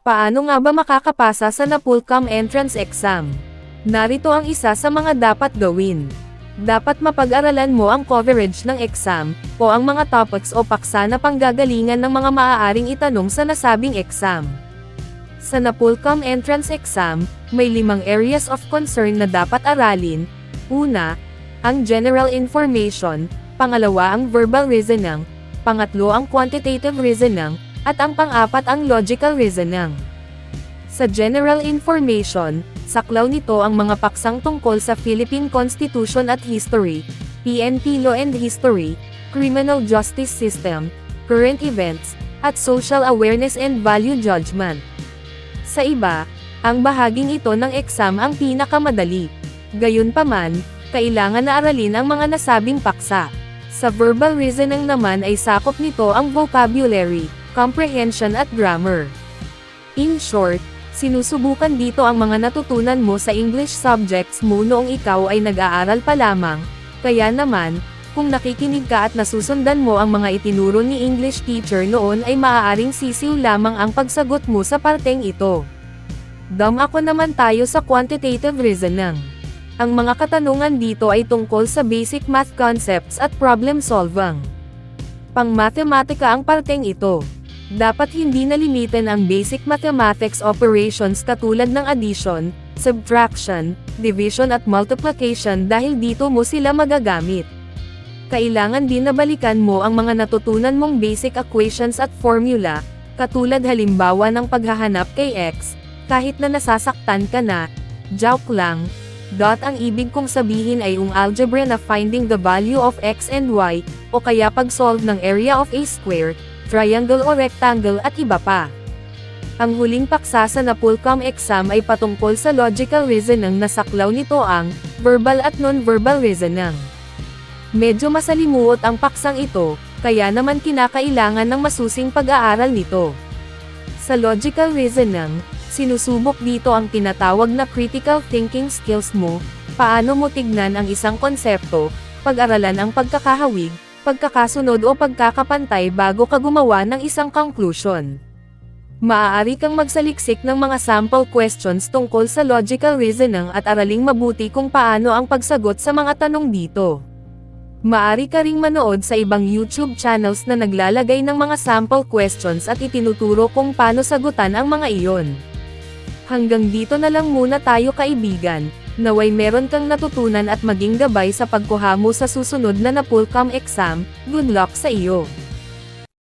Paano nga ba makakapasa sa NAPOLCOM entrance exam? Narito ang isa sa mga dapat gawin. Dapat mapag-aralan mo ang coverage ng exam, o ang mga topics o paksa na panggagalingan ng mga maaaring itanong sa nasabing exam. Sa NAPOLCOM entrance exam, may limang areas of concern na dapat aralin. Una, ang general information, pangalawa ang verbal reasoning, pangatlo ang quantitative reasoning, at ang pang-apat ang logical reasoning. Sa general information, saklaw nito ang mga paksang tungkol sa Philippine Constitution at History, PNP Law and History, Criminal Justice System, Current Events, at Social Awareness and Value Judgment. Sa iba, ang bahaging ito ng exam ang pinakamadali. Gayunpaman, kailangan na aralin ang mga nasabing paksa. Sa verbal reasoning naman ay sakop nito ang vocabulary, comprehension at grammar. In short, sinusubukan dito ang mga natutunan mo sa English subjects mo noong ikaw ay nag-aaral pa lamang, kaya naman, kung nakikinig ka at nasusundan mo ang mga itinuro ni English teacher noon ay maaaring sisiw lamang ang pagsagot mo sa parteng ito. Dam ako naman tayo sa quantitative reasoning. Ang mga katanungan dito ay tungkol sa basic math concepts at problem solving. Pang-mathematika ang parteng ito. Dapat hindi nalimitan ang basic mathematics operations katulad ng addition, subtraction, division at multiplication dahil dito mo sila magagamit. Kailangan din na balikan mo ang mga natutunan mong basic equations at formula, katulad halimbawa ng paghahanap kay x, kahit na nasasaktan ka na, joke lang, dot ang ibig kong sabihin ay ang algebra na finding the value of x and y, o kaya pag-solve ng area of a square, triangle o rectangle at iba pa. Ang huling paksa sa NAPOLCOM exam ay patungkol sa logical reasoning na saklaw nito ang verbal at non-verbal reasoning. Medyo masalimuot ang paksang ito, kaya naman kinakailangan ng masusing pag-aaral nito. Sa logical reasoning, sinusubok dito ang tinatawag na critical thinking skills mo, paano mo tignan ang isang konsepto, pag-aralan ang pagkakahawig, pagkakasunod o pagkakapantay bago ka gumawa ng isang conclusion. Maaari kang magsaliksik ng mga sample questions tungkol sa logical reasoning at araling mabuti kung paano ang pagsagot sa mga tanong dito. Maari ka ring manood sa ibang YouTube channels na naglalagay ng mga sample questions at itinuturo kung paano sagutan ang mga iyon. Hanggang dito na lang muna tayo kaibigan, naway meron kang natutunan at maging gabay sa pagkuha mo sa susunod na NAPOLCOM exam, good luck sa iyo!